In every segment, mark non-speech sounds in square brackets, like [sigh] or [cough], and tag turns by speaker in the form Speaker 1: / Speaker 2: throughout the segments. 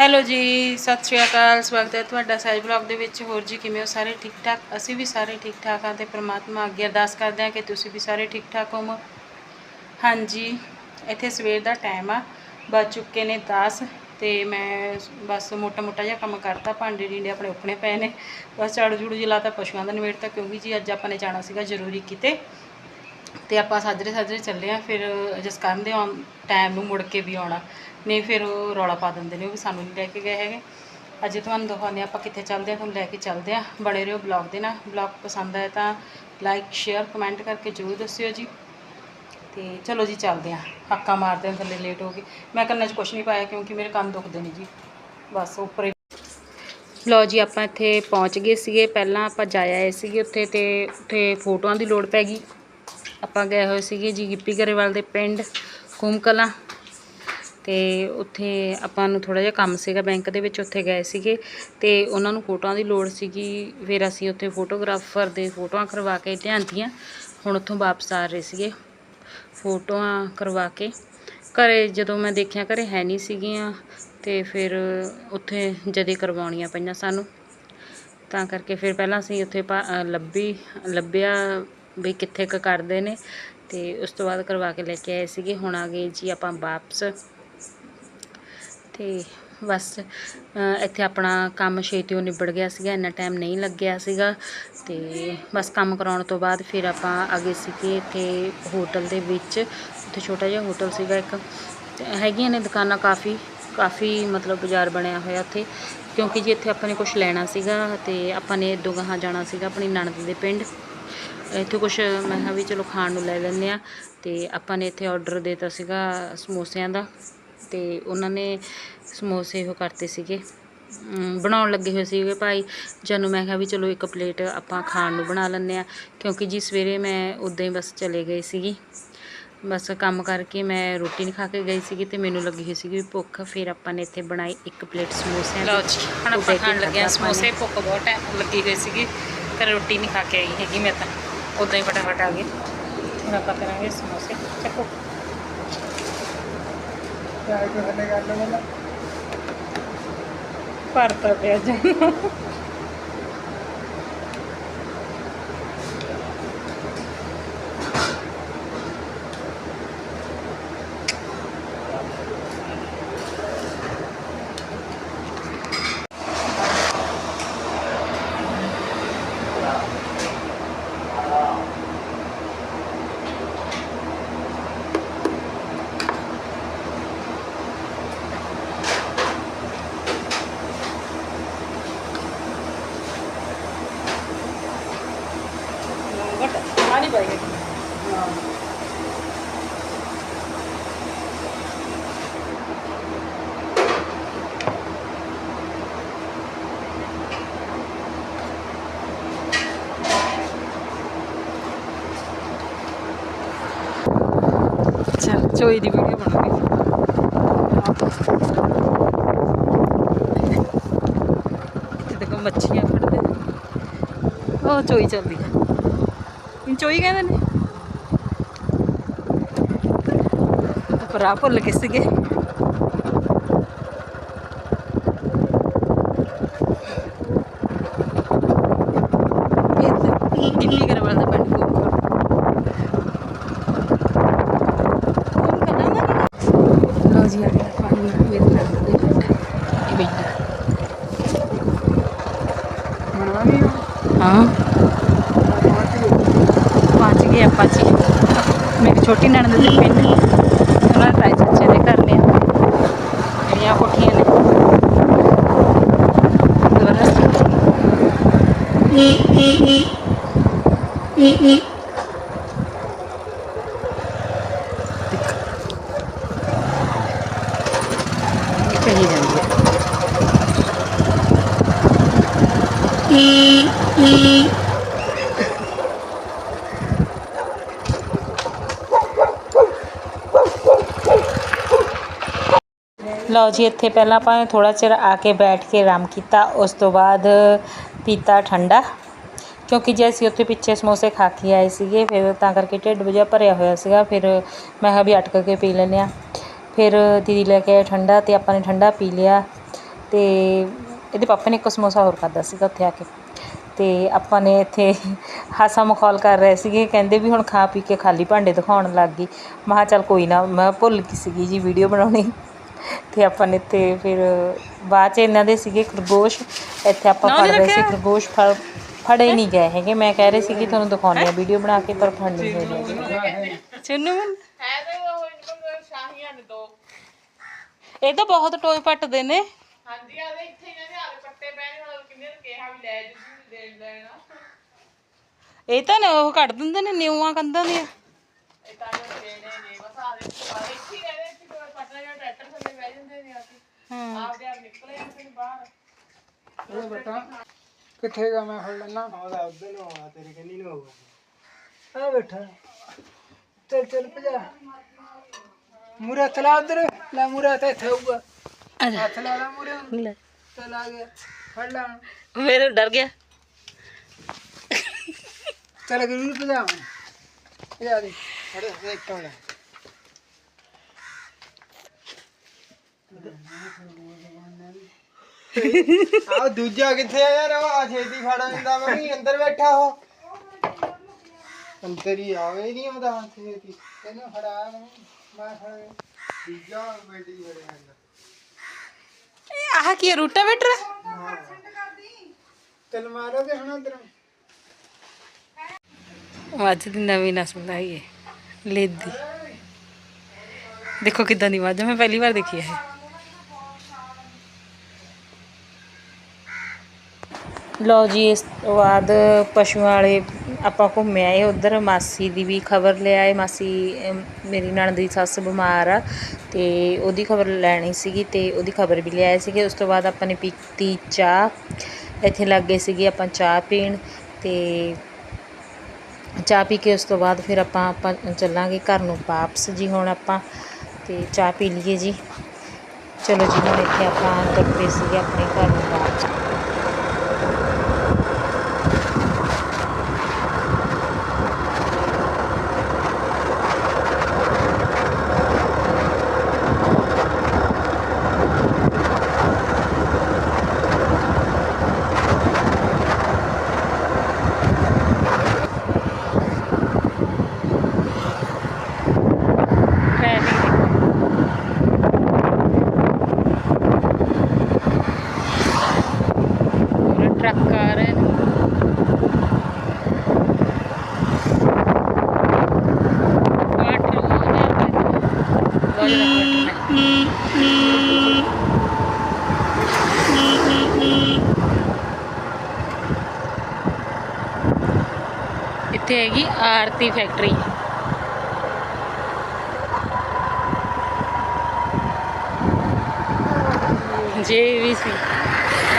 Speaker 1: Hello ਜੀ, ਸਤਿ ਸ਼੍ਰੀ ਅਕਾਲ। ਸਵਾਗਤ ਹੈ ਤੁਹਾਡਾ ਸਾਜ ਬਲੌਗ ਦੇ ਵਿੱਚ। ਹੋਰ ਜੀ, ਕਿਵੇਂ ਹੋ? ਸਾਰੇ ਠੀਕ ਠਾਕ? ਅਸੀਂ ਵੀ ਸਾਰੇ ਠੀਕ ਠਾਕ ਹਾਂ ਤੇ ਪ੍ਰਮਾਤਮਾ ਅੱਗੇ ਅਰਦਾਸ ਕਰਦੇ ਹਾਂ ਕਿ ਤੁਸੀਂ ਵੀ ਸਾਰੇ ਠੀਕ ਠਾਕ ਹੋਵੋ। ਹਾਂਜੀ, ਇੱਥੇ ਸਵੇਰ ਦਾ ਟਾਈਮ ਆ। ਬਚ ਚੁੱਕੇ ਨੇ 10 ਤੇ ਮੈਂ ਬਸ ਮੋਟਾ ਮੋਟਾ ਜਿਹਾ ਕੰਮ ਕਰਤਾ। ਭਾਂਡੇ ਢੀਂਡੇ ਆਪਣੇ ਉੱਪਣੇ ਪਏ ਨੇ। ਬਸ ਝਾੜੂ ਝੂੜੂ ਜਿਲਾਤਾ ਪਸ਼ੂਆਂ ਦਾ ਨਿਬੇੜਤਾ ਕਿਉਂਕਿ ਜੀ ਅੱਜ ਆਪਾਂ ਨੇ ਜਾਣਾ ਸੀਗਾ ਜ਼ਰੂਰੀ ਕਿਤੇ। ਤੇ ਆਪਾਂ ਸਾਜਰੇ ਸਾਜਰੇ ਚੱਲੇ ਆ, ਫਿਰ ਜਸਕਰਨ ਦੇ ਆਉਣ ਟਾਈਮ ਨੂੰ ਮੁੜ ਕੇ ਵੀ ਆਉਣਾ। ਨਹੀਂ ਫਿਰ ਉਹ ਰੌਲਾ ਪਾ ਦਿੰਦੇ ਨੇ, ਉਹ ਵੀ ਸਾਨੂੰ ਨਹੀਂ ਲੈ ਕੇ ਗਏ ਹੈਗੇ। ਅੱਜ ਤੁਹਾਨੂੰ ਦਿਖਾਉਂਦੇ ਹਾਂ ਆਪਾਂ ਕਿੱਥੇ ਚੱਲਦੇ ਆ, ਤੁਹਾਨੂੰ ਲੈ ਕੇ ਚੱਲਦੇ ਆ। ਬਣੇ ਰਹੋ ਬਲੌਗ ਦੇ ਨਾਲ। ਬਲੌਗ ਪਸੰਦ ਆਇਆ ਤਾਂ ਲਾਈਕ ਸ਼ੇਅਰ ਕਮੈਂਟ ਕਰਕੇ ਜ਼ਰੂਰ ਦੱਸਿਓ ਜੀ। ਤੇ ਚਲੋ ਜੀ ਚੱਲਦੇ ਆ। ਹੱਕਾ ਮਾਰਦੇ ਆ ਥੱਲੇ ਲੇਟ ਹੋ ਗਏ ਮੈਂ ਕੰਨਾਂ 'ਚ ਕੁਛ ਨਹੀਂ ਪਾਇਆ ਕਿਉਂਕਿ ਮੇਰੇ ਕੰਨ ਦੁਖਦੇ ਨੇ ਜੀ। ਬਸ ਉੱਪਰ ਹੀ। ਲਓ ਜੀ ਆਪਾਂ ਇੱਥੇ ਪਹੁੰਚ ਗਏ ਸੀਗੇ। ਪਹਿਲਾਂ ਆਪਾਂ ਜਾਇਆ ਆਏ ਸੀਗੇ ਉੱਥੇ ਤੇ ਉੱਥੇ ਫੋਟੋਆਂ ਦੀ ਲੋੜ ਪੈ ਗਈ। ਆਪਾਂ ਗਏ ਹੋਏ ਸੀਗੇ ਜੀ ਗਿੱਪੀ ਗਰੇਵਾਲ ਦੇ ਪਿੰਡ ਕੂਮਕਲਾ ਤੇ ਉੱਥੇ ਆਪਾਂ ਨੂੰ ਥੋੜਾ ਜਿਹਾ ਕੰਮ ਸੀਗਾ ਬੈਂਕ ਦੇ ਵਿੱਚ ਉੱਥੇ ਗਏ ਸੀਗੇ ਤੇ ਉਹਨਾਂ ਨੂੰ ਫੋਟੋਆਂ ਦੀ ਲੋੜ ਸੀਗੀ, ਫਿਰ ਅਸੀਂ ਉੱਥੇ ਫੋਟੋਗ੍ਰਾਫਰ ਦੇ ਫੋਟੋਆਂ ਕਰਵਾ ਕੇ ਲਿਆਂਦੀਆਂ, ਹੁਣ ਉੱਥੋਂ ਵਾਪਸ ਆ ਰਹੇ ਸੀਗੇ ਫੋਟੋਆਂ ਕਰਵਾ ਕੇ। ਘਰੇ ਜਦੋਂ ਮੈਂ ਦੇਖਿਆ ਘਰੇ ਹੈ ਨਹੀਂ ਸੀਗੀਆਂ ਤੇ ਫਿਰ ਉੱਥੇ ਜਦੇ ਕਰਵਾਉਣੀਆਂ ਪਈਆਂ ਸਾਨੂੰ, ਤਾਂ ਕਰਕੇ ਫਿਰ ਪਹਿਲਾਂ ਅਸੀਂ ਉੱਥੇ ਭਾ- ਲੱਭੀ, ਲੱਭਿਆ ਵੀ ਕਿੱਥੇ ਕੁ ਕਰਦੇ ਨੇ ਤੇ ਉਸ ਤੋਂ ਬਾਅਦ ਕਰਵਾ ਕੇ ਲੈ ਕੇ ਆਏ ਸੀਗੇ। ਹੁਣ ਆ ਗਏ ਜੀ ਆਪਾਂ ਵਾਪਸ। ਤੇ ਬਸ ਇੱਥੇ ਆਪਣਾ ਕੰਮ ਛੇਤੀ ਉਹ ਨਿਬੜ ਗਿਆ ਸੀਗਾ, ਇੰਨਾ ਟਾਈਮ ਨਹੀਂ ਲੱਗਿਆ ਸੀਗਾ। ਤੇ ਬਸ ਕੰਮ ਕਰਾਉਣ ਤੋਂ ਬਾਅਦ ਫਿਰ ਆਪਾਂ ਆ ਗਏ ਸੀਗੇ ਇੱਥੇ ਹੋਟਲ ਦੇ ਵਿੱਚ। ਉੱਥੇ ਛੋਟਾ ਜਿਹਾ ਹੋਟਲ ਸੀਗਾ ਇੱਕ। ਹੈਗੀਆਂ ਨੇ ਦੁਕਾਨਾਂ ਕਾਫੀ ਕਾਫੀ ਮਤਲਬ ਬਾਜ਼ਾਰ ਬਣਿਆ ਹੋਇਆ ਉੱਥੇ। ਕਿਉਂਕਿ ਜੀ ਇੱਥੇ ਆਪਾਂ ਨੇ ਕੁਝ ਲੈਣਾ ਸੀਗਾ ਤੇ ਆਪਾਂ ਨੇ ਇੱਦੋਂ ਗਾਹਾਂ ਜਾਣਾ ਸੀਗਾ ਆਪਣੀ ਨਣਦ ਦੇ ਪਿੰਡ। ਇੱਥੇ ਕੁਝ ਮੈਂ ਕਿਹਾ ਵੀ ਚਲੋ ਖਾਣ ਨੂੰ ਲੈ ਲੈਂਦੇ ਆ ਤੇ ਆਪਾਂ ਨੇ ਇੱਥੇ ਆਰਡਰ ਦਿੱਤਾ ਸੀਗਾ ਸਮੋਸਿਆਂ ਦਾ ਤੇ ਉਹਨਾਂ ਨੇ ਸਮੋਸੇ ਉਹ ਕਰਤੇ ਸੀਗੇ। ਬਣਾਉਣ ਲੱਗੇ ਹੋਏ ਸੀਗੇ ਭਾਈ। ਜਾਨੂੰ ਮੈਂ ਕਿਹਾ ਵੀ ਚਲੋ ਇੱਕ ਪਲੇਟ ਆਪਾਂ ਖਾਣ ਨੂੰ ਬਣਾ ਲੈਂਦੇ ਆ ਕਿਉਂਕਿ ਜੀ ਸਵੇਰੇ ਮੈਂ ਉਦਾਂ ਹੀ ਬਸ ਚਲੇ ਗਈ ਸੀਗੀ। ਬਸ ਕੰਮ ਕਰਕੇ ਮੈਂ ਰੋਟੀ ਨਹੀਂ ਖਾ ਕੇ ਗਈ ਸੀਗੀ ਤੇ ਮੈਨੂੰ ਲੱਗੀ ਹੋਈ ਸੀਗੀ ਭੁੱਖ ਫਿਰ ਆਪਾਂ ਨੇ ਇੱਥੇ ਬਣਾਈ ਇੱਕ ਪਲੇਟ ਸਮੋਸਿਆਂ ਲਓ ਜੀ ਹੁਣ ਆਪਾਂ ਖਾਣ ਲੱਗੇ ਆ ਸਮੋਸੇ ਭੁੱਖ ਬਹੁਤ ਟਾਈਮ ਲੱਗੀ ਹੋਈ ਸੀਗੀ ਤੇ ਰੋਟੀ ਨਹੀਂ ਖਾ ਕੇ ਆਈ ਹੈਗੀ ਮੈਂ ਤਾਂ। ਉਦਾਂ ਹੀ ਫਟਾਫਟ ਆ ਗਈ ਹੁਣ ਆਪਾਂ ਕਰਾਂਗੇ ਸਮੋਸੇ। ਚੱਕੋ। ਭਰਤਾ ਪਿਆ ਜਾਨ ਚਲ ਚੋਈ ਦੀ ਵੀਡੀਓ ਬਣਾਉਣੀ ਇੱਥੇ ਦੇਖੋ ਮੱਛੀਆਂ ਫੜਦੇ ਉਹ ਚੋਈ ਚੱਲਦੀ ਹੈ। ਇਹਨੂੰ ਚੋਈ ਕਹਿੰਦੇ ਨੇ। ਪਰ ਭੁੱਲ ਗਏ ਸੀਗੇ ਇਹ ਤਾਂ ਦਿੱਲੀ ਕਰਵਾਲ ਦਾ ਪਿੰਡ ਕੋਲ ਲੋ ਜੀ ਆ ਗਿਆ ਪਾਣੀ ਮੇਰੇ ਨਾਲ ਦੇ ਪਿੰਡ ਇਹ ਬੈਠਾ ਹਾਂ ਪਹੁੰਚ ਗਏ ਆਪਾਂ ਜੀ ਮੇਰੀ ਛੋਟੀ ਨਣਦ ਦੇ ਪਿੰਡ ਉਹਨਾਂ ਦੇ ਤਾਏ ਚਾਚੇ ਦੇ ਘਰ ਨੇ ਜਿਹੜੀਆਂ ਕੋਠੀਆਂ ਨੇ ਜ਼ਬਰਦਸਤ ਕਹੀ ਜਾਂਦੀ ਹੈ ਲਓ ਜੀ, ਇੱਥੇ ਪਹਿਲਾਂ ਆਪਾਂ ਥੋੜਾ ਚਿਰ ਆ ਕੇ ਬੈਠ ਕੇ ਆਰਾਮ ਕੀਤਾ, ਉਸ ਤੋਂ ਬਾਅਦ ਪੀਤਾ ਠੰਡਾ, ਕਿਉਂਕਿ ਜੇ ਅਸੀਂ ਉੱਥੇ ਪਿੱਛੇ ਸਮੋਸੇ ਖਾ ਕੇ ਆਏ ਸੀਗੇ, ਫਿਰ ਤਾਂ ਕਰਕੇ ਢਿੱਡ ਵਜਾ ਭਰਿਆ ਹੋਇਆ ਸੀਗਾ, ਫਿਰ ਮੈਂ ਕਿਹਾ ਵੀ ਅਟਕ ਕੇ ਪੀ ਲੈਂਦੇ ਹਾਂ। ਫਿਰ ਦੀਦੀ ਲੈ ਕੇ ਆਏ ਠੰਡਾ ਤੇ ਆਪਾਂ ਨੇ ਠੰਡਾ ਪੀ ਲਿਆ
Speaker 2: ਤੇ ਇਹਦੇ ਪਾਪਾ ਨੇ ਇੱਕ ਸਮੋਸਾ ਹੋਰ ਖਾਦਾ ਸੀਗਾ ਉੱਥੇ ਆ ਕੇ। ਤੇ ਆਪਾਂ ਨੇ ਇੱਥੇ ਹਾਸਾ ਮਖੌਲ ਕਰ ਰਹੇ ਸੀਗੇ, ਕਹਿੰਦੇ ਵੀ ਹੁਣ ਖਾ ਪੀ ਕੇ ਖਾਲੀ ਭਾਂਡੇ ਦਿਖਾਉਣ ਲੱਗ ਗਈ। ਮੈਂ ਕਿਹਾ ਚੱਲ ਕੋਈ ਨਾ, ਮੈਂ ਭੁੱਲ ਗਈ ਸੀਗੀ ਜੀ ਵੀਡੀਓ ਬਣਾਉਣੀ। ਤੇ ਆਪਾਂ ਨੇ ਇੱਥੇ ਫਿਰ ਬਾਅਦ ਚ ਇਹਨਾਂ ਦੇ ਸੀਗੇ ਖਰਗੋਸ਼ ਇੱਥੇ ਆਪਾਂ
Speaker 1: ਨਾ
Speaker 2: ਫੜ ਰਹੇ ਸੀ? ਖਰਗੋਸ਼ ਫੜ ਫੜੇ ਨਹੀਂ ਗਏ ਹੈਗੇ। ਮੈਂ ਕਹਿ ਰਹੀ ਸੀ ਕਿ ਤੁਹਾਨੂੰ ਦਿਖਾਉਂਦੇ ਆ ਵੀਡੀਓ ਬਣਾ ਕੇ ਪਰ ਫੜ ਨਹੀਂ ਹੈਗੇ।
Speaker 1: ਚੁੰਨੂ ਇਹ ਤਾਂ ਬਹੁਤ ਟੋਏ ਪੱਟਦੇ ਨੇ।
Speaker 3: ਹਾਂਜੀ ਆ ਦੇ ਇੱਥੇ ਕਹਿੰਦੇ ਆ ਪੱਟੇ ਪੈਣੇ ਹੁਣ ਕਿੰਨੇ ਨੂੰ ਕਿਹਾ ਵੀ ਲੈ ਜੂ ਦੇਣ ਲੈਣਾ।
Speaker 1: ਇਹ ਤਾਂ ਨੇ ਉਹ ਕੱਢ ਦਿੰਦੇ ਨੇ ਨਿਊਆਂ ਕੰਧਾਂ ਦੀਆਂ।
Speaker 3: ਇਹ ਤਾਂ ਦੇਣੇ ਨੇ ਬਸ ਆ ਦੇ ਇੱਥੇ ਹੀ ਕਹਿੰਦੇ ਇੱਥੇ ਕੋਈ ਪੱਟਣਾ ਜਾਂ ਟਰੈਕਟਰ ਥੱਲੇ ਬਹਿ ਜਾਂਦੇ ਨੇ ਆ ਕੇ
Speaker 1: ਹਾਂ
Speaker 3: ਆਪਦੇ ਆਪ ਨਿਕਲੇ ਜਾਂਦੇ ਨੇ ਬਾਹਰ।
Speaker 4: ਉਹ ਬੇਟਾ ਕਿੱਥੇ ਗਾ ਮੈਂ ਫੜ ਲੈਣਾ ਉਹਦਾ ਉਧਰ ਨੂੰ ਆਉਣਾ ਤੇਰੇ ਕੰਨੀ ਨੂੰ ਆਊਗਾ। ਆ ਬੈਠਾ ਚੱਲ ਚੱਲ ਭਜਾ। ਮੂਰਾ ਚਲਾ ਉਧਰ ਲੈ ਮੂਰਾ ਤੇ ਇੱਥੇ ਆਊਗਾ। ਹੱਥ ਲਾ ਲਾ ਮੂਰੇ
Speaker 1: ਲੈ।
Speaker 4: ਚੱਲ ਆ ਗਿਆ ਫੜ ਲਾ
Speaker 1: ਮੇਰੇ ਡਰ ਗਿਆ।
Speaker 4: ਚੱਲ ਗੁਰੂ ਨੂੰ ਭਜਾ ਭਜਾ ਦੇ ਫੜ ਇੱਕ ਮਿੰਟ [laughs] ਆ ਦੂਜਾ ਕਿੱਥੇ ਆ ਯਾਰ? ਉਹ ਆ ਛੇਤੀ ਖੜਾ ਹੁੰਦਾ ਮੰਮੀ ਅੰਦਰ ਬੈਠਾ ਹੋ ਅੰਦਰ ਹੀ ਆਵੇ ਨਹੀਂ ਆਉਂਦਾ ਹੁਣ ਛੇਤੀ। ਇਹਨੂੰ ਫੜਾ ਮੰਮੀ, ਮੈਂ ਫੜ। ਦੂਜਾ ਬੇਟੀ ਫੜੇ ਅੰਦਰ
Speaker 1: ਇਹ ਆਹ ਕੀ ਰੂਟਾਵੇਟਰ
Speaker 4: ਚੱਲ ਮਾਰੋਗੇ ਹੁਣ ਅੰਦਰ?
Speaker 1: ਮੱਝ ਦੀ ਨਵੀਂ ਨਸਲ ਦਾ ਹੀ ਹੈ ਲੇਦੀ। ਦੇਖੋ ਕਿਦਾਂ ਦੀ ਮੱਝ ਆ, ਮੈਂ ਪਹਿਲੀ ਵਾਰ ਦੇਖੀ ਹੈ
Speaker 2: ਲਓ ਜੀ, ਇਸ ਤੋਂ ਬਾਅਦ ਪਸ਼ੂਆਂ ਵਾਲੇ ਆਪਾਂ ਘੁੰਮੇ ਆਏ ਉਧਰ, ਮਾਸੀ ਦੀ ਵੀ ਖਬਰ ਲਿਆਏ ਮਾਸੀ ਮੇਰੀ ਨਣਦ ਦੀ ਸੱਸ ਬਿਮਾਰ ਆ ਤੇ ਉਹਦੀ ਖਬਰ ਲੈਣੀ ਸੀਗੀ ਤੇ ਉਹਦੀ ਖਬਰ ਵੀ ਲਿਆਏ ਸੀਗੇ। ਉਸ ਤੋਂ ਬਾਅਦ ਆਪਾਂ ਨੇ ਪੀਤੀ ਚਾਹ। ਇੱਥੇ ਲੱਗ ਗਏ ਸੀਗੇ ਆਪਾਂ ਚਾਹ ਪੀਣ ਤੇ ਚਾਹ ਪੀ ਕੇ ਉਸ ਤੋਂ ਬਾਅਦ ਫਿਰ ਆਪਾਂ ਆਪਾਂ ਚੱਲਾਂਗੇ ਘਰ ਨੂੰ ਵਾਪਸ ਜੀ ਹੁਣ ਆਪਾਂ ਤੇ ਚਾਹ ਪੀ ਲਈਏ ਜੀ। ਚਲੋ ਜੀ, ਹੁਣ ਇੱਥੇ ਆਪਾਂ ਤੁਰ ਪਏ ਸੀਗੇ ਆਪਣੇ ਘਰ ਨੂੰ ਵਾਪਸ
Speaker 1: ਟ੍ਰੈਫਿਕ ਪੂਰੇ ਟਰੱਕ ਆ ਰਹੇ ਨੇ ਵਾਟਰ ਬਹੁਤ ਜ਼ਿਆਦਾ ਵਾਟਰ ਨੇ ਇੱਥੇ ਹੈਗੀ ਆਰਤੀ ਫੈਕਟਰੀ। ਜੇ ਵੀ ਸੀ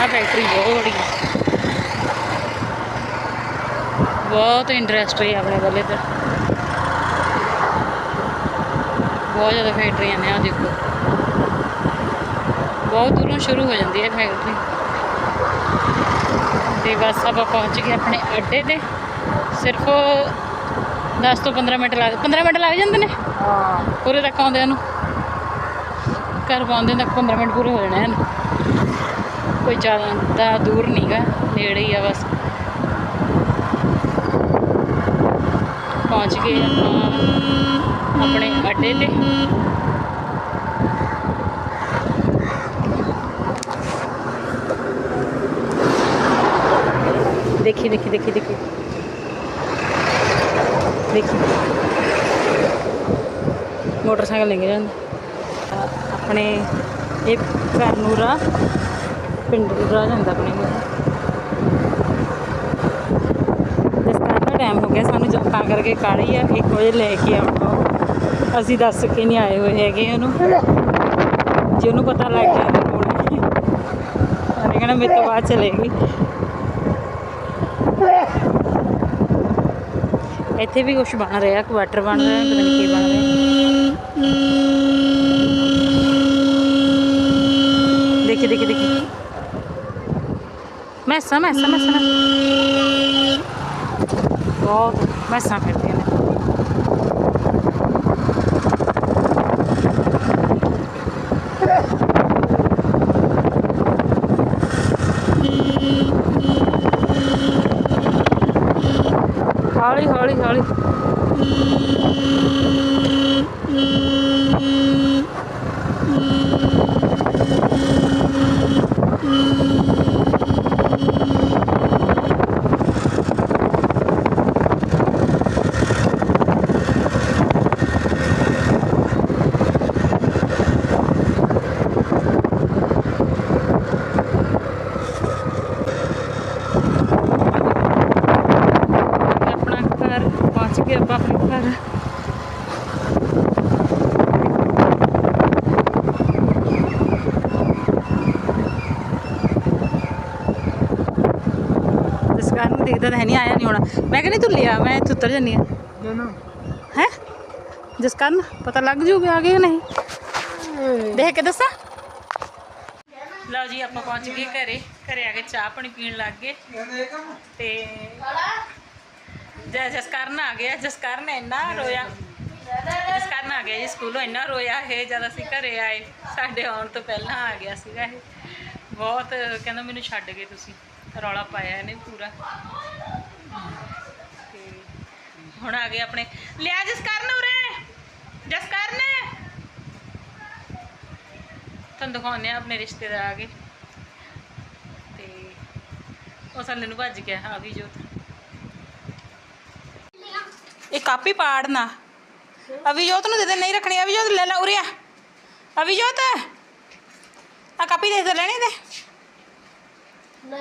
Speaker 1: ਆ ਫੈਕਟਰੀ ਬਹੁਤ ਬੜੀ ਬਹੁਤ ਇੰਡਸਟਰੀ ਆ ਆਪਣੇ ਕੋਲ ਇੱਧਰ। ਬਹੁਤ ਜ਼ਿਆਦਾ ਫੈਕਟਰੀਆਂ ਨੇ ਆ ਦੇਖੋ। ਬਹੁਤ ਦੂਰੋਂ ਸ਼ੁਰੂ ਹੋ ਜਾਂਦੀ ਹੈ ਫੈਕਟਰੀ। ਤੇ ਬਸ ਆਪਾਂ ਪਹੁੰਚ ਗਏ ਆਪਣੇ ਅੱਡੇ ਤੇ। ਸਿਰਫ 10 ਤੋਂ 15 ਮਿੰਟ ਲੱਗ 15 ਮਿੰਟ ਲੱਗ ਜਾਂਦੇ ਨੇ?
Speaker 4: ਹਾਂ।
Speaker 1: ਪੂਰੇ ਤੱਕ ਆਉਂਦਿਆਂ ਨੂੰ ਘਰ ਪਹੁੰਚਦੇ ਤੱਕ 15 ਮਿੰਟ ਪੂਰੇ ਹੋ ਜਾਣੇ ਹਨ। ਕੋਈ ਜ਼ਿਆਦਾ ਦੂਰ ਨਹੀਂਗਾ ਨੇੜੇ ਹੀ ਆ ਬਸ। ਪਹੁੰਚ ਗਏ ਆਪਾਂ ਆਪਣੇ ਅੱਡੇ ਤੇ।
Speaker 2: ਦੇਖੀ ਦੇਖੀ ਦੇਖੀ ਦੇਖੀ। ਦੇਖੀ।
Speaker 1: ਮੋਟਰਸਾਈਕਲ ਲੈ ਕੇ ਜਾਂਦੇ।
Speaker 2: ਆਪਣੇ ਇਹ ਘਰ ਨੂੰ ਰਾਹ, ਪਿੰਡ ਨੂੰ ਰਾਹ ਜਾਂਦਾ ਆਪਣੇ ਨੂੰ ਦਸਤਾਰ ਦਾ ਟਾਈਮ ਹੋ ਗਿਆ ਸਾਨੂੰ ਜਦ ਤਾਂ ਕਰਕੇ ਕਾਲੀ ਆ, ਇੱਕ ਵਜੇ ਲੈ ਕੇ ਆਉਣਾ ਅਸੀਂ ਦੱਸ ਕੇ ਨਹੀਂ ਆਏ ਹੋਏ ਹੈਗੇ ਉਹਨੂੰ। ਜੇ ਉਹਨੂੰ ਪਤਾ ਲੱਗ ਗਿਆ ਤਾਂ ਕੋਲ ਉਹਨੇ ਕਹਿਣਾ ਮੇਰੇ ਤੋਂ ਬਾਅਦ ਚਲੇਗੀ। ਇੱਥੇ ਵੀ ਕੁਝ ਬਣ ਰਿਹਾ, ਕੁਆਟਰ ਬਣ ਰਿਹਾ, ਪਤਾ ਨਹੀਂ ਕੀ ਬਣ ਰਿਹਾ। ਦੇਖੀ ਦੇਖੀ ਦੇਖੀ। ਮੈਸਾਂ ਮੈਸਾਂ ਮੈਸਾਂ। ਮੈਸਾਂ। ਬਹੁਤ ਮੈਸਾਂ ਫਿਰਦੀਆਂ
Speaker 1: ਤਾਂ ਹੈ ਨਹੀਂ ਆਇਆ ਨਹੀਂ ਹੋਣਾ। ਮੈਂ ਕਹਿੰਦੀ ਤੂੰ ਲਿਆ ਮੈਂ ਇੱਥੇ ਉਤਰ ਜੰਨੀ ਆ ਹੈ? ਜਿਸ ਕਰਨ ਪਤਾ ਲੱਗ ਜੂਗਾ ਆਗੇ ਕਿ ਨਹੀਂ? ਦੇਖ ਕੇ ਦੱਸਾਂ? ਲਓ ਜੀ ਆਪਾਂ ਪਹੁੰਚ ਗਏ ਘਰੇ। ਘਰੇ ਆ ਕੇ ਚਾਹ ਪਾਣੀ ਪੀਣ ਲੱਗ ਗਏ। ਤੇ ਜੈ ਜਸਕਰਨ ਆ ਗਿਆ। ਜਸਕਰਨ ਇੰਨਾ ਰੋਇਆ। ਜਸਕਰਨ ਆ ਗਿਆ ਜੀ ਸਕੂਲੋਂ ਇੰਨਾ ਰੋਇਆ ਇਹ ਜਦ ਅਸੀਂ ਘਰੇ ਆਏ। ਸਾਡੇ ਆਉਣ ਤੋਂ ਪਹਿਲਾਂ ਆ ਗਿਆ ਸੀਗਾ ਇਹ। ਬਹੁਤ ਕਹਿੰਦਾ ਮੈਨੂੰ ਛੱਡ ਗਏ ਤੁਸੀਂ। ਰੌਲਾ ਪਾਇਆ ਇਹਨੇ ਪੂਰਾ। ਤੇ ਹੁਣ ਆ ਗਏ ਆਪਣੇ। ਲਿਆ ਜਸਕਰਨ ਉਰੇ। ਜਸਕਰਨ। ਤੁਹਾਨੂੰ ਦਿਖਾਉਂਦੇ ਆ ਆਪਣੇ ਰਿਸ਼ਤੇਦਾਰ ਆ ਗਏ। ਤੇ ਉਹ ਥੱਲੇ ਨੂੰ ਭੱਜ ਗਿਆ, ਆ ਵੀ ਜੋਤ। ਇਹ ਕਾਪੀ ਪਾੜਨਾ। ਅਭਿਜੋਤ ਨੂੰ ਦੇ ਦੇ, ਨਹੀਂ ਰੱਖਣੀ। ਅਭਿਜੋਤ ਲੈ ਲੈ ਉਰੇ ਆ। ਅਭਿਜੋਤ ਆ ਕਾਪੀ ਦੇ ਦੇ, ਲੈਣੀ ਦੇ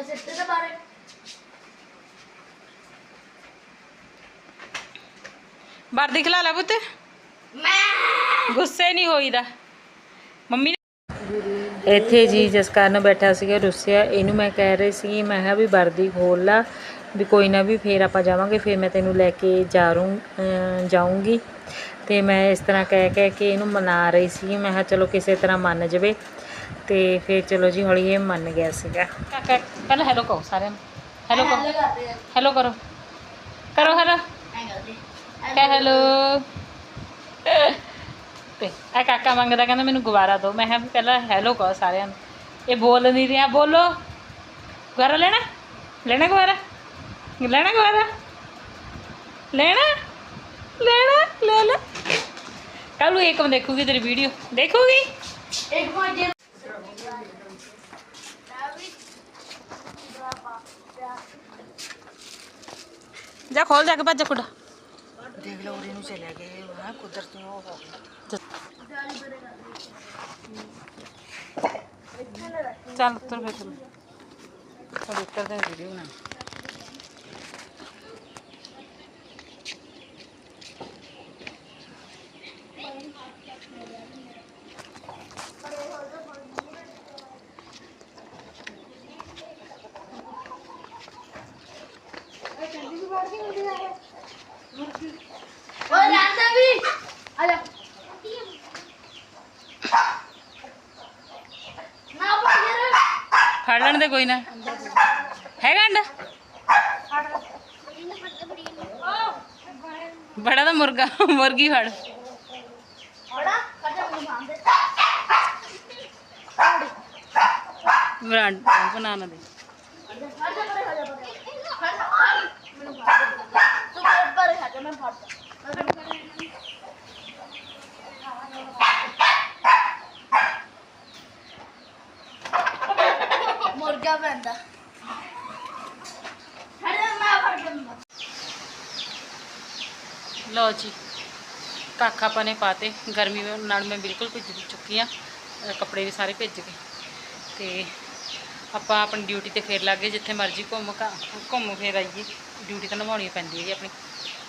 Speaker 3: ਦੇ ਬਾਰੇ।
Speaker 1: ਵਰਦੀ ਖਿਲਾ ਲੈ ਪੁੱਤ।
Speaker 3: ਮੈਂ
Speaker 1: ਗੁੱਸੇ ਨਹੀਂ ਹੋਈਦਾ। ਮੰਮੀ
Speaker 2: ਇੱਥੇ ਜੀ ਜਸਕਰਨ ਬੈਠਾ ਸੀਗਾ ਰੁੱਸਿਆ। ਇਹਨੂੰ ਮੈਂ ਕਹਿ ਰਹੀ ਸੀ ਮੈਂ ਕਿਹਾ ਵੀ ਵਰਦੀ ਖੋਲ ਲਾ। ਵੀ ਕੋਈ ਨਾ ਵੀ ਫੇਰ ਆਪਾਂ ਜਾਵਾਂਗੇ ਫੇਰ ਮੈਂ ਤੈਨੂੰ ਲੈ ਕੇ ਜਾ ਰੂ ਜਾਊਂਗੀ। ਤੇ ਮੈਂ ਇਸ ਤਰ੍ਹਾਂ ਕਹਿ ਕਹਿ ਕੇ ਇਹਨੂੰ ਮਨਾ ਰਹੀ ਸੀ ਮੈਂ ਕਿਹਾ ਚਲੋ ਕਿਸੇ ਤਰ੍ਹਾਂ ਮੰਨ ਜਵੇ। ਤੇ ਫੇਰ ਚਲੋ ਜੀ ਹੌਲੀ ਇਹ ਮੰਨ ਗਿਆ ਸੀਗਾ।
Speaker 1: ਕਾਕਾ ਪਹਿਲਾਂ ਹੈਲੋ ਕਹੋ ਸਾਰਿਆਂ ਨੂੰ। ਹੈਲੋ ਕਹੋ। ਹੈਲੋ ਕਰੋ। ਕਰੋ ਹੈਲੋ ਕਹਿ ਹੈਲੋ ਤੇ ਆ ਕਾਕਾ ਮੰਗਦਾ ਕਹਿੰਦਾ ਮੈਨੂੰ ਗੁਬਾਰਾ ਦਿਓ ਮੈਂ ਕਿਹਾ ਵੀ ਪਹਿਲਾਂ ਹੈਲੋ ਕਹੋ ਸਾਰਿਆਂ ਨੂੰ। ਇਹ ਬੋਲ ਨਹੀਂ ਰਿਹਾ। ਬੋਲੋ। ਗੁਬਾਰਾ ਲੈਣਾ? ਲੈਣਾ ਗੁਬਾਰਾ? ਲੈਣਾ ਗੁਬਾਰਾ? ਲੈਣਾ? ਲੈਣਾ? ਲੈ ਲੈ। ਕੱਲ ਨੂੰ ਏਕਮ ਦੇਖੂਗੀ ਤੇਰੀ ਵੀਡੀਓ ਦੇਖੂਗੀ?
Speaker 3: ਇੱਕ ਪੁਆਇੰਟ ਜੇ
Speaker 1: ਖੋਲ ਜਾ ਕੇ ਭੱਜ ਕੁੜਾ
Speaker 2: ਦੇਖ ਲਓ ਉਹਨੂੰ ਚਲੇ ਗਏ ਹਾਂ ਕੁਦਰਤੀ ਉਹ ਹੋ
Speaker 1: ਚੱਲ। ਉੱਤਰ ਫਿਰ ਤੂੰ। ਥੋੜੀ ਉੱਤਰ ਦੇ ਵੀਡੀਓ ਬਣਾ।
Speaker 3: ਓਏ ਰਾਂਦਾ ਵੀ। ਆ ਜਾ। ਨਾ ਪਾ ਯਾਰ।
Speaker 1: ਫੜ ਲੈਣ ਦੇ ਕੋਈ ਨਾ। ਹੈਗਾ ਅੰਡਾ? ਬੜਾ ਤਾਂ ਮੁਰਗਾ ਮੁਰਗੀ ਫੜ।
Speaker 3: ਬੜਾ
Speaker 1: ਬਰਾਂਡ ਬਣਾਉਣਾ ਦੇ
Speaker 3: ਫੜ ਜਾ ਪਰੇ ਹੋ ਜਾ ਪਰੇ ਫੜ ਜਾ ਮੈਨੂੰ ਫੜ ਦੇ ਤੂੰ ਪਰੇ ਪਰੇ ਹੋ ਜਾ ਮੈਂ ਫੜਦਾ ਮੁਰਗਾ ਬੰਦਾ ਫੜ ਜਾ ਮੈਂ ਫੜ ਦੂੰਗਾ
Speaker 1: ਲਓ ਜੀ ਕੱਖ ਆਪਾਂ ਨੇ ਪਾਤੇ ਗਰਮੀ ਨਾਲ ਮੈਂ ਬਿਲਕੁਲ ਭਿੱਜ ਚੁੱਕੀ ਆ ਕੱਪੜੇ ਵੀ ਸਾਰੇ ਭਿੱਜ ਗਏ ਤੇ ਆਪਾਂ ਆਪਣੀ ਡਿਊਟੀ ਤੇ ਫੇਰ ਲੱਗ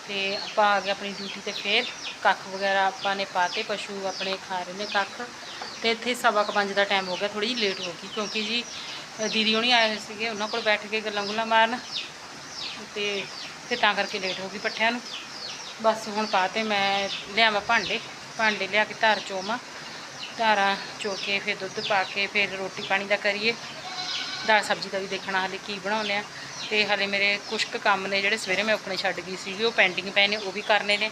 Speaker 1: ਗਏ ਤੇ ਆਪਾਂ ਆ ਗਏ ਆਪਣੀ ਡਿਊਟੀ ਤੇ ਫੇਰ ਕੱਖ ਵਗੈਰਾ ਆਪਾਂ ਨੇ ਪਾਤੇ ਪਸ਼ੂ ਆਪਣੇ ਖਾ ਰਹੇ ਨੇ ਕੱਖ। ਤੇ ਇੱਥੇ ਸਵਾ ਕੁ ਪੰਜ ਦਾ ਟਾਈਮ ਹੋ ਗਿਆ ਥੋੜੀ ਜਿਹੀ ਲੇਟ ਹੋ ਗਈ ਕਿਉਂਕਿ ਜੀ ਅ, ਦੀਦੀ ਹੋਣੀ ਆਏ ਹੋਏ ਸੀਗੇ ਉਹਨਾਂ ਕੋਲ ਬੈਠ ਕੇ ਗੱਲਾਂ ਗੁੱਲਾਂ ਮਾਰਨ। ਤੇ ਫਿਰ ਤਾਂ ਕਰਕੇ ਲੇਟ ਹੋ ਗਈ ਪੱਠਿਆਂ ਨੂੰ। ਬਸ ਹੁਣ ਪਾਤੇ ਮੈਂ ਲਿਆਵਾਂ ਭਾਂਡੇ ਭਾਂਡੇ ਲਿਆ ਕੇ ਧਾਰ ਚੋਵਾਂ। ਧਾਰਾਂ ਚੋ ਕੇ ਫਿਰ ਦੁੱਧ ਪਾ ਕੇ ਫਿਰ ਰੋਟੀ ਪਾਣੀ ਦਾ ਕਰੀਏ। ਦਾਲ ਸਬਜ਼ੀ ਦਾ ਵੀ ਦੇਖਣਾ ਹਾਲੇ ਕੀ ਬਣਾਉਂਦੇ ਆ। ਤੇ ਹਾਲੇ ਮੇਰੇ ਕੁਛ ਕੁ ਕੰਮ ਨੇ ਜਿਹੜੇ ਸਵੇਰੇ ਮੈਂ ਆਪਣੇ ਛੱਡ ਗਈ ਸੀਗੀ, ਉਹ ਪੈਂਡਿੰਗ ਪਏ ਨੇ, ਉਹ ਵੀ ਕਰਨੇ ਨੇ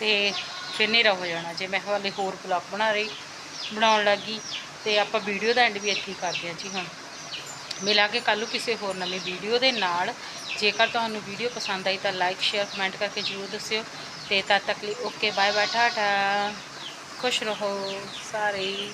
Speaker 1: ਤੇ ਫਿਰ ਹਨੇਰਾ ਹੋ ਜਾਣਾ ਜੇ ਮੈਂ ਹਾਲੇ ਹੋਰ ਬਲੌਗ ਬਣਾ ਰਹੀ, ਬਣਾਉਣ ਲੱਗੀ ਤੇ ਆਪਾਂ ਵੀਡੀਓ ਦਾ ਐਂਡ ਵੀ ਇੱਥੇ ਹੀ ਕਰਦੇ ਹਾਂ ਜੀ ਹੁਣ। ਮਿਲਾਂਗੇ ਕੱਲ੍ਹ ਨੂੰ ਕਿਸੇ ਹੋਰ ਨਵੀਂ ਵੀਡੀਓ ਦੇ ਨਾਲ। ਜੇਕਰ ਤੁਹਾਨੂੰ ਵੀਡੀਓ ਪਸੰਦ ਆਈ ਤਾਂ ਲਾਈਕ ਸ਼ੇਅਰ ਕਮੈਂਟ ਕਰਕੇ ਜ਼ਰੂਰ ਦੱਸਿਓ। ਤੇ ਤਦ ਤੱਕ ਲਈ ਓਕੇ ਬਾਏ ਬਾਏ ਟਾਟਾ। ਖੁਸ਼ ਰਹੋ ਸਾਰੇ। ਹੀ।